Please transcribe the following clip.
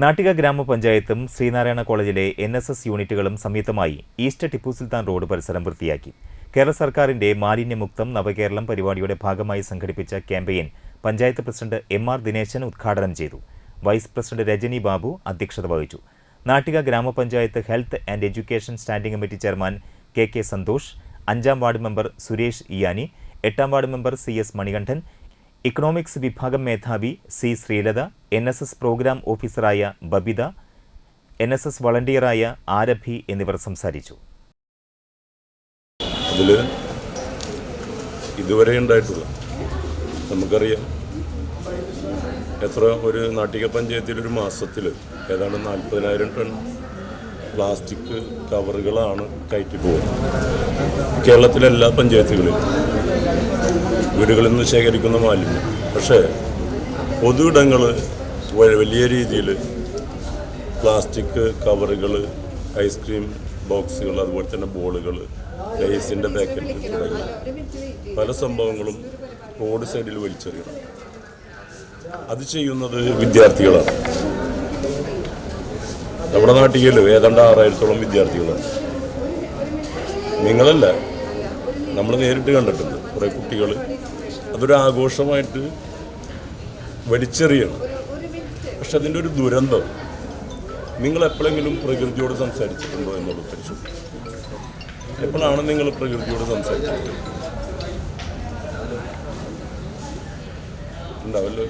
നാട്ടിക ഗ്രാമപഞ്ചായത്തും ശ്രീനാരായണ കോളേജിലെ N S S യൂണിറ്റുകളും സംയുക്തമായി ഈസ്റ്റ് ടിപ്പു സുൽത്താൻ റോഡ് പരിസരം വൃത്തിയാക്കി. കേരള സർക്കാരിന്റെ മാലിന്യമുക്തം നവകേരളം പരിപാടിയുടെ ഭാഗമായി സംഘടിപ്പിച്ച campaign panchayat president M R Dineshan ഉദ്ഘാടനം ചെയ്തു. വൈസ് പ്രസിഡന്റ് രജനി ബാബു അധ്യക്ഷത വഹിച്ചു. നാട്ടിക ഗ്രാമപഞ്ചായത്ത് health and education standing committee chairman K K Santhosh അഞ്ചാം വാർഡ് മെമ്പർ സുരേഷ് ഇയാനി എട്ടാം ward member C S Manikandan economics വിഭാഗം മേധാവി C Sreelatha N S S programme ഓഫീസറായ ബബിത എൻ എസ് എസ് വളണ്ടിയറായ ആരഭി എന്നിവർ സംസാരിച്ചു. അതിൽ ഇതുവരെ ഉണ്ടായിട്ടുള്ള നമുക്കറിയാം എത്ര ഒരു നാട്ടിക പഞ്ചായത്തിൽ ഒരു മാസത്തിൽ ഏതാണ്ട് നാൽപ്പതിനായിരം ടൺ പ്ലാസ്റ്റിക് കവറുകളാണ് കയറ്റി പോകുന്നത് കേരളത്തിലെ എല്ലാ പഞ്ചായത്തുകളിലും വീടുകളിൽ നിന്ന് ശേഖരിക്കുന്ന മാലിന്യം. പക്ഷേ പൊതു ഇടങ്ങൾ വലിയ രീതിയിൽ പ്ലാസ്റ്റിക് കവറുകൾ ഐസ്ക്രീം ബോക്സുകൾ അതുപോലെ തന്നെ ബോളുകൾ ലേസിന്റെ പാക്കറ്റ് തുടങ്ങി പല സംഭവങ്ങളും റോഡ് സൈഡിൽ വലിച്ചെറിയണം. അത് ചെയ്യുന്നത് വിദ്യാർത്ഥികളാണ്. നമ്മുടെ നാട്ടിൽ ഏതാണ്ട് ആറായിരത്തോളം വിദ്യാർത്ഥികളാണ്. നിങ്ങളല്ല നമ്മൾ നേരിട്ട് കണ്ടിട്ടുണ്ട്. കുറേ കുട്ടികൾ അതൊരു ആഘോഷമായിട്ട് വലിച്ചെറിയണം. പക്ഷെ അതിന്റെ ഒരു ദുരന്തം നിങ്ങൾ എപ്പോഴെങ്കിലും പ്രകൃതിയോട് സംസാരിച്ചിട്ടുണ്ടോ എന്നുള്ളത് പരിശോധിക്കും എപ്പോഴാണ് നിങ്ങൾ പ്രകൃതിയോട് സംസാരിച്ചത്? ഉണ്ടാവല്ലോ